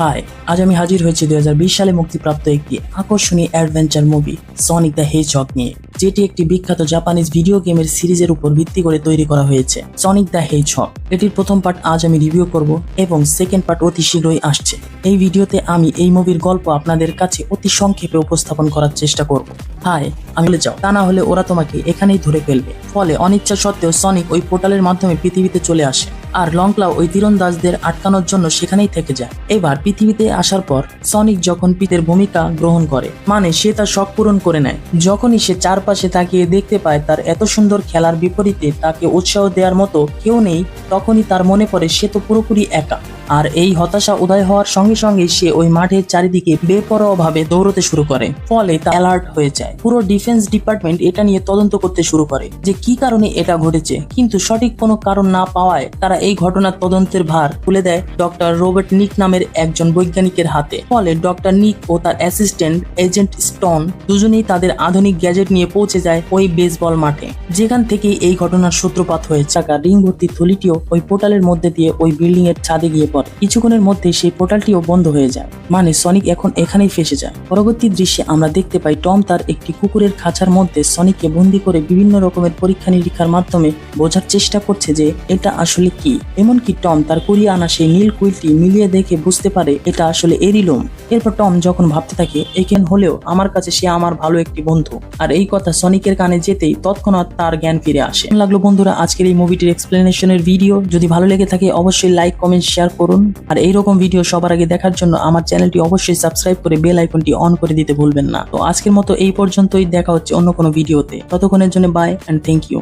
High আজ আমি হাজির হয়েছি দুই হাজার বিশ সালে মুক্তিপ্রাপ্ত একটি আকর্ষণীয় adventure movie Sonic the Hedgehog নিয়ে, যেটি একটি বিখ্যাত জাপানিজ ভিডিও গেমের সিরিজের উপর ভিত্তি করে তৈরি করা হয়েছে সনিক দ্য হেজহগ এটির প্রথম পার্ট আজ আমি রিভিউ করব এবং সেকেন্ড পার্ট অতি শীঘ্রই আসছে। এই ভিডিওতে আমি এই মুভির গল্প আপনাদের কাছে অতি সংক্ষেপে উপস্থাপন করার চেষ্টা করব। হাই, আমি যাও। তা না হলে ওরা তোমাকে এখানেই ধরে ফেলবে। ফলে অনিচ্ছা সত্ত্বেও সনিক ওই পোর্টালের মাধ্যমে পৃথিবীতে চলে আসে। আর লংলা ওই তীরন্দাজদের আটকানোর জন্য সেখানেই থেকে যায়। এবার পৃথিবীতে আসার পর সনিক যখন পিতের ভূমিকা গ্রহণ করে মানে সে তার শখ পূরণ করে নেয়। যখনই সে চারপাশে তাকিয়ে দেখতে পায় তার এত সুন্দর খেলার বিপরীতে তাকে উৎসাহ দেওয়ার মতো কেউ নেই, তখনই তার মনে পড়ে সে তো পুরোপুরি একা। আর এই হতাশা উদয় হওয়ার সঙ্গে সঙ্গে সে ওই মাঠের চারিদিকে বেপরোয়াভাবে দৌড়তে শুরু করে। ফলে তা অ্যালার্ট হয়ে যায়। পুরো ডিফেন্স ডিপার্টমেন্ট এটা নিয়ে তদন্ত করতে শুরু করে যে কি কারণে এটা ঘটেছে। কিন্তু সঠিক কোনো কারণ না পাওয়ায় তারা এই ঘটনার তদন্তের ভার তুলে দেয় ডক্টর রোবার্ট নিক নামের একজন বৈজ্ঞানিকের হাতে। ফলে ডক্টর নিক ও তার অ্যাসিস্ট্যান্ট এজেন্ট স্টোন দুজনেই তাদের আধুনিক গ্যাজেট নিয়ে পৌঁছে যায় ওই বেসবল মাঠে। যেখান থেকে এই ঘটনার সূত্রপাত হয়ে চাকা রিং ভর্তি থলিটিও ওই পোর্টালের মধ্যে দিয়ে ওই বিল্ডিং এর ছাদে গিয়ে পড়ে কিছুক্ষণের মধ্যে সেই পোর্টালটিও বন্ধ হয়ে যায়। মানে সনিক এখন এখানেই ফেসে যায়। পরবর্তী দৃশ্যে আমরা দেখতে পাই টম তার একটি কুকুরের খাঁচার মধ্যে সনিককে বন্দি করে বিভিন্ন রকমের পরীক্ষা নিরীক্ষার মাধ্যমে বোঝার চেষ্টা করছে যে এটা আসলে কি। এমনকি টম তার কুড়িয়ে আনা সেই নীল কুইলটি মিলিয়ে দেখে বুঝতে পারে এটা আসলে এরিলোম এরপর টম যখন ভাবতে থাকে, একেন হলেও আমার কাছে সে আমার ভালো একটি বন্ধু। আর এই কথা সনিকের কানে যেতেই তৎক্ষণাৎ তার জ্ঞান ফিরে আসে। লাগল বন্ধুরা আজকের এই মুভিটির এক্সপ্লেনেশনের ভিডিও যদি ভালো লেগে থাকে, অবশ্যই লাইক কমেন্ট শেয়ার করুন। আর এইরকম ভিডিও সবার আগে দেখার জন্য আমার চ্যানেলটি অবশ্যই সাবস্ক্রাইব করে বেল আইকনটি অন করে দিতে ভুলবেন না। তো আজকের মতো এই পর্যন্তই, দেখা হচ্ছে অন্য কোনো ভিডিওতে ততক্ষণের জন্য বাই অ্যান্ড থ্যাংক ইউ